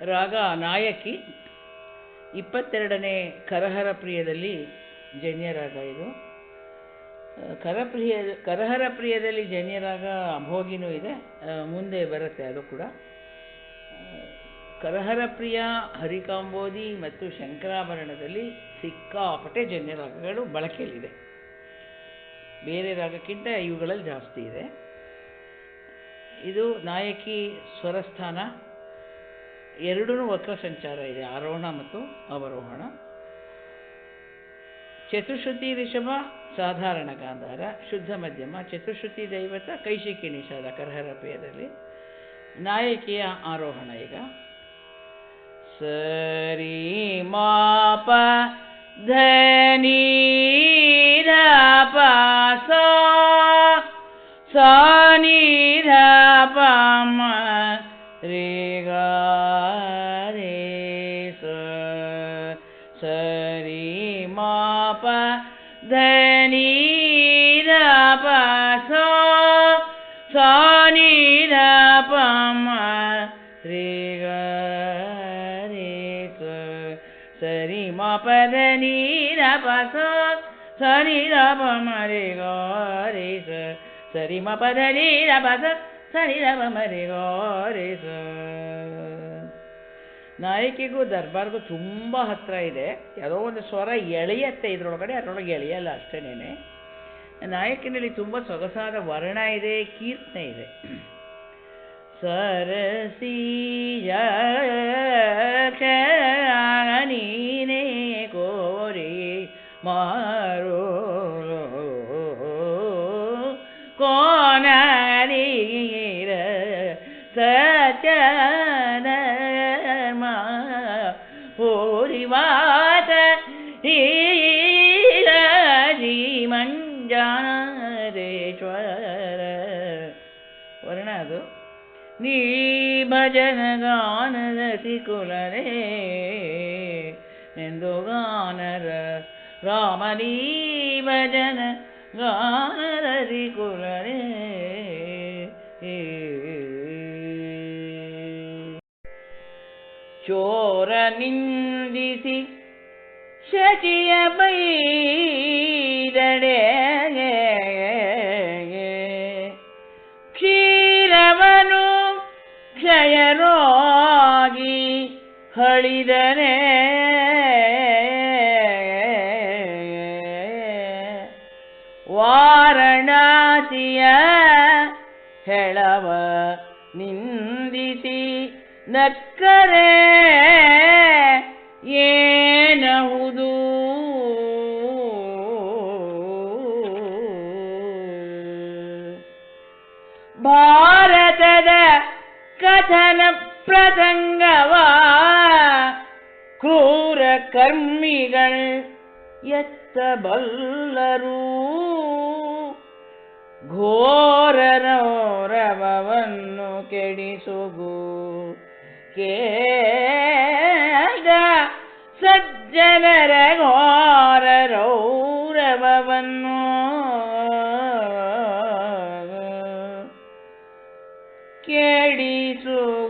ರಾಗ ನಾಯಕಿ. ಇಪ್ಪತ್ತೆರಡನೇ ಕರಹರ ಪ್ರಿಯದಲ್ಲಿ ಜನ್ಯ ರಾಗ ಇದು. ಕರಪ್ರಿಯ, ಕರಹರ ಪ್ರಿಯದಲ್ಲಿ ಜನ್ಯ ರಾಗ ಅಭೋಗಿನೂ ಇದೆ. ಮುಂದೆ ಬರುತ್ತೆ ಅದು ಕೂಡ. ಕರಹರ ಪ್ರಿಯ ಹರಿಕಾಂಬೋದಿ ಮತ್ತು ಶಂಕರಾಭರಣದಲ್ಲಿ ಸಿಕ್ಕಾಪಟ್ಟೆ ಜನ್ಯ ರಾಗಗಳು ಬಳಕೆಯಲ್ಲಿದೆ. ಬೇರೆ ರಾಗಕ್ಕಿಂತ ಇವುಗಳಲ್ಲಿ ಜಾಸ್ತಿ ಇದೆ. ಇದು ನಾಯಕಿ ಸ್ವರಸ್ಥಾನ. ಎರಡೂ ವಕ್ರ ಸಂಚಾರ ಇದೆ, ಆರೋಹಣ ಮತ್ತು ಅವರೋಹಣ. ಚತುಶ್ರುತಿ ರಿಷಭ, ಸಾಧಾರಣ ಗಾಂಧಾರ, ಶುದ್ಧ ಮಧ್ಯಮ, ಚತುಶ್ರುತಿ ದೈವತ, ಕೈಶಿಕಿ ನಿಷಾದ, ಕರಹರ ಪೇಯದಲ್ಲಿ ನಾಯಕಿಯ ಆರೋಹಣ ಈಗ. ಸರಿ ಮಾಪ ಧನಿ ಸಾ ಪಾ ಪ ಮಾಪ ಧನಿ ಪ ಸಾ ಸಾನಿ ಪ ಮ ರೇ ಗ ರೇ ಸ ಸರಿ ಮ ಪದ ನೀರ ಪಸ ಸರಿ ರ ಪ ಮ ರೇ ಗ ರೇ ಸ ಸರಿ ಮ ಪದ ನೀರ ಪಸ ಸರಿ ರ ಪ ಮ ರೇ ಗ ರೇ ಸ ನಾಯಕಿಗೂ ದರ್ಬಾರ್ಗೂ ತುಂಬ ಹತ್ತಿರ ಇದೆ. ಯಾವುದೋ ಒಂದು ಸ್ವರ ಎಳೆಯತ್ತೆ ಇದರೊಳಗಡೆ, ಅದರೊಳಗೆ ಎಳೆಯಲ್ಲ ಅಷ್ಟೇನೆ ನಾಯಕಿನಲ್ಲಿ ತುಂಬ ಸೊಗಸಾದ ವರ್ಣ ಇದೆ, ಕೀರ್ತನೆ ಇದೆ. ಸರಸೀಯ ನೀನೇ ಕೋರಿ ಮಾರೋ ಕೋನರೀರ ಸತ್ಯನರ್ಮ ವರ್ಣ ಅದು ನೀ ಭಜನ ಗಾನದ ಸಿಕುಲರೇ ಎಂದು ಗಾನರ ರಾಮ ನೀ ಭಜನ ಗಾನರ ಸಿಕುಲರೇ ಚೋರ ನಿಂದಿಸಿ ಶಚಿಯ ಬೈದಡೆ ಕ್ಷಯರೋಗಿ ಹಳಿದನೆ. ವಾರಣಾಸಿಯ ಹೆಳವ ನಿಂದಿಸಿ ನಕ್ಕರೆ ಏನಹುದು? ಭಾರತದ ಕಥನ ಪ್ರಸಂಗವ ಕ್ರೂರ ಕರ್ಮಿಗಳು ಎತ್ತಬಲ್ಲರು ಘೋರರವರವವನ್ನು ಕೆಡಿಸುಗು ಕೇದ ಸಜ್ಜನರ ಘೋರ 记住。